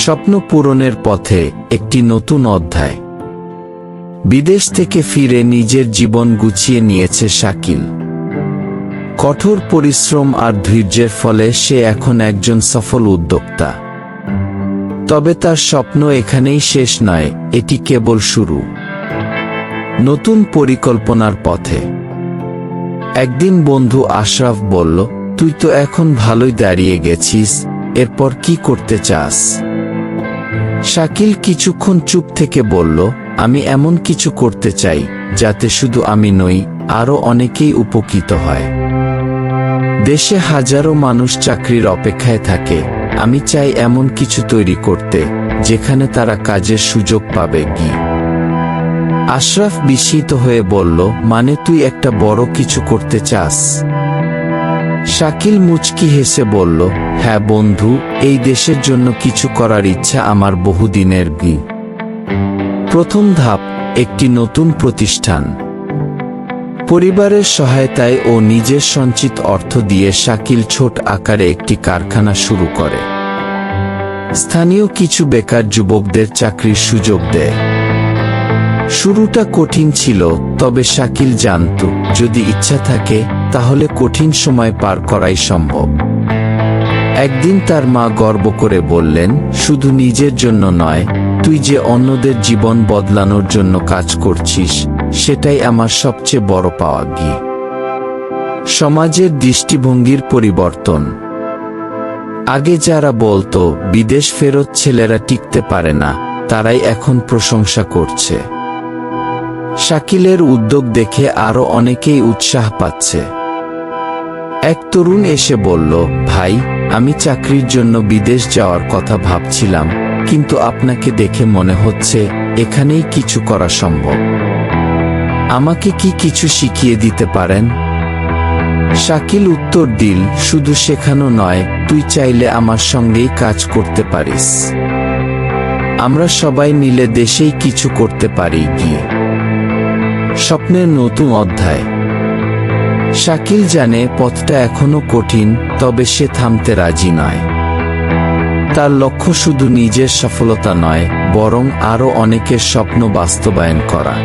স্বপ্ন পূরণের পথে একটি নতুন অধ্যায়। বিদেশ থেকে ফিরে নিজের জীবন গুছিয়ে নিয়েছে শাকিল। কঠোর পরিশ্রম আর ধৈর্যের ফলে সে এখন একজন সফল উদ্যোক্তা। তবে তার স্বপ্ন এখানেই শেষ নয়, এটি কেবল শুরু। নতুন পরিকল্পনার পথে। একদিন বন্ধু আশরাফ বলল, তুই তো এখন ভালোই দাঁড়িয়ে গেছিস, এরপর কি করতে চাস? শাকিল কিছুক্ষণ চুপ থেকে বলল, আমি এমন কিছু করতে চাই, যাতে শুধু আমি নই আরও অনেকেই উপকৃত হয়। দেশে হাজারো মানুষ চাকরির অপেক্ষায় থাকে। আমি চাই এমন কিছু তৈরি করতে, যেখানে তারা কাজের সুযোগ পাবে কি? আশরাফ বিস্মিত হয়ে বলল মানে তুই একটা বড় কিছু করতে চাস? শাকিল মুচকি হেসে বলল হ্যাঁ বন্ধু, এই দেশের জন্য কিছু করার ইচ্ছা আমার বহুদিনের গি প্রথম ধাপ, একটি নতুন প্রতিষ্ঠান। পরিবারের সহায়তায় ও নিজের সঞ্চিত অর্থ দিয়ে শাকিল ছোট আকারে একটি কারখানা শুরু করে। স্থানীয় কিছু বেকার যুবকদের চাকরির সুযোগ দেয়। শুরুটা কঠিন ছিল, তবে শাকিল জানত, যদি ইচ্ছা থাকে, তাহলে কঠিন সময় পার করাই সম্ভব। একদিন তার মা গর্ব করে বললেন, শুধু নিজের জন্য নয়, তুই যে অন্যদের জীবন বদলানোর জন্য কাজ করছিস, সেটাই আমার সবচেয়ে বড় পাওয়া গি সমাজের দৃষ্টিভঙ্গির পরিবর্তন। আগে যারা বলতো, বিদেশ ফেরত ছেলেরা টিকতে পারে না, তারাই এখন প্রশংসা করছে। শাকিলের উদ্যোগ দেখে আরও অনেকেই উৎসাহ পাচ্ছে। এক তরুণ এসে বলল, ভাই আমি চাকরির জন্য বিদেশ যাওয়ার কথা ভাবছিলাম, কিন্তু আপনাকে দেখে মনে হচ্ছে এখানেই কিছু করা সম্ভব। আমাকে কি কিছু শিখিয়ে দিতে পারেন? শাকিল উত্তর দিল, শুধু শেখানো নয়, তুই চাইলে আমার সঙ্গেই কাজ করতে পারিস। আমরা সবাই মিলে দেশেই কিছু করতে পারি গিয়ে। স্বপ্নের নতুন অধ্যায়। শাকিল জানে পথটা এখনও কঠিন, তবে সে থামতে রাজি নয়। তার লক্ষ্য শুধু নিজের সফলতা নয়, বরং আরও অনেকের স্বপ্ন বাস্তবায়ন করা।